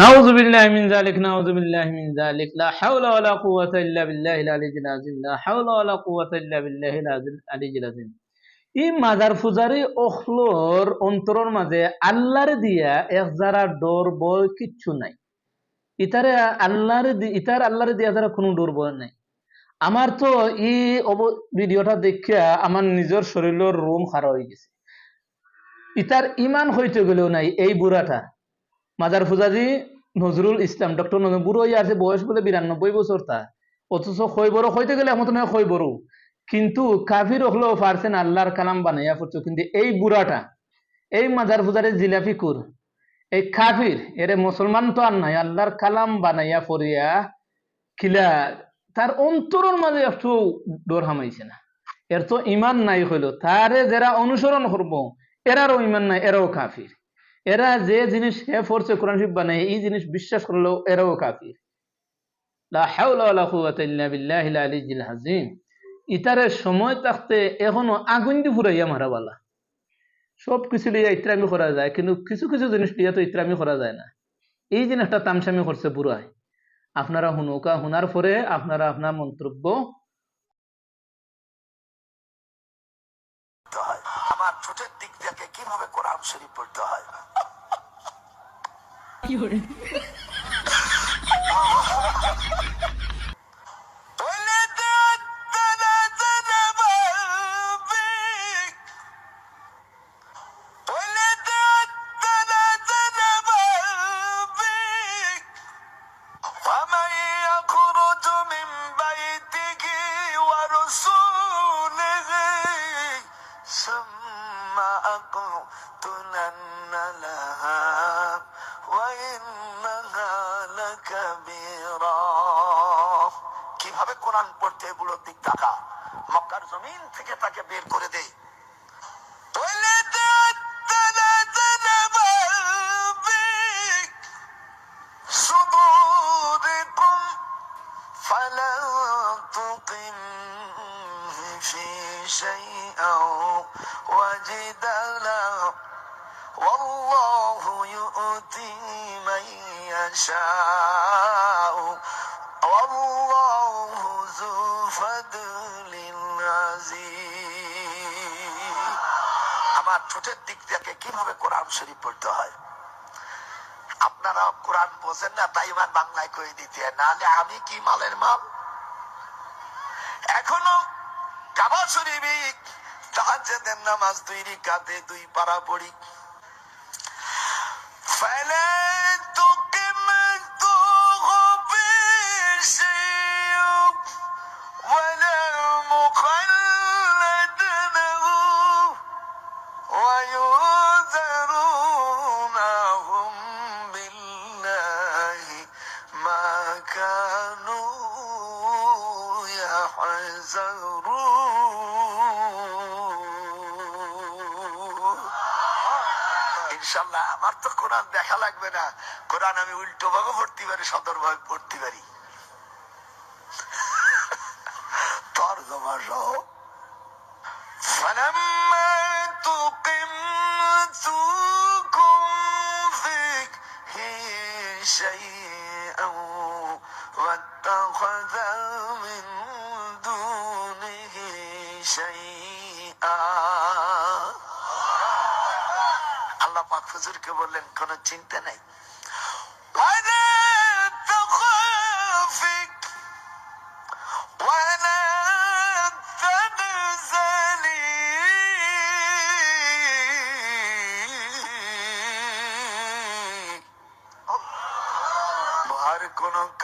نعوذ بالله من ذلك نعوذ بالله من ذلك لا حول ولا قوة إلا بالله العلي العظيم لا حول ولا قوة إلا بالله العلي العظيم এই মাজার ফুজারি অখলোর অন্তরের মাঝে আল্লাহর দিয়া এক যারা ডোর বয় কিচ্ছু নাই। ইতারে আল্লাহর ইতার আল্লাহর দিয়া যারা কোনো ডোর বয় নাই। আমার তো এই ভিডিওটা দেখিয়া আমার নিজের শরীরের রুম খারাপ হয়ে গেছে। ইতার ইমান হইতে গেলেও নাই এই বুড়াটা। মাজার ফুজাজি নজরুল ইসলাম, ডক্টর নজরুল বুড়ো হয়ে আছে বয়স বলে বিরানব্বই বছর তা অথচ খই বড় হইতে গেলে এমন নয় খই বড় কিন্তু কাফির হলেও পারছেন আল্লাহর কালাম বানাইয়া পড়ছো কিন্তু এই বুড়াটা, এই মাজার ফুজারে জিলাপি কুর এই কাফির, এরে মুসলমান তো আর নাই, আল্লাহর কালাম বানাইয়া পড়িয়া খিলা, তার অন্তরের মাঝে একটু ডর হামাইছে না। এর তো ইমান নাই হইল। তারে যারা অনুসরণ করব, এরারও ইমান নাই, এরাও কাফির। এরা যে জিনিস হে ফোর্সে কোরআন শরীফ বানায়, এই জিনিস বিশ্বাস করলেও এরাও কাফির। ইতারে সময় থাকতে এখনও আগুন ফুরাইয়া মারাবালা সব কিছু লিয়া ইত্রামি করা যায়, কিন্তু কিছু কিছু জিনিস লিয়া তো ইত্রামি করা যায় না। এই জিনিসটা তামসামি করছে বুড়ায় আপনারা হুনৌকা হুনার পরে আপনারা আপনার মন্তব্য আমার ঠোঁটের দিক থেকে কীভাবে কোরআন শরীফ পড়তে হয়? ثم أقتلن لها وإنها لكبيرة কিভাবে কোরআন পড়তে বুড়োর দিক টাকা মক্কার জমিন থেকে তাকে বের করে দেয় صدوركم فلا تقم في شيئا وجدلا والله يؤتي من يشاء والله ذو فضل عظيم আমার ঠোঁটের দিক থেকে কিভাবে কোরআন শরীফ পড়তে হয় আপনারা কোরআন বোঝেন না তাই এবার বাংলায় কয়ে দিতে হয়। নাহলে আমি কি মালের মাল এখনো কাবা শরীফে তাহাজ্জুদের নামাজ দুই রিকাতে দুই পারা পড়ি فلا تقمته ইনশাল্লাহ আমার তো কোরআন দেখা লাগবে না কোরআন আমি উল্টো ভাবে পড়তে পারি সদর ভাবে পড়তে পারি তর্জমা সহ فلما تقمتكم فيه شيئا আল্লাহ পাক হুজুরকে বললেন কোনো চিন্তা নাই।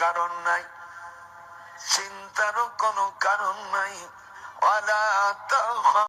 কারণ নাই চিন্তারও কোনো কারণ নাই। ولا تخاف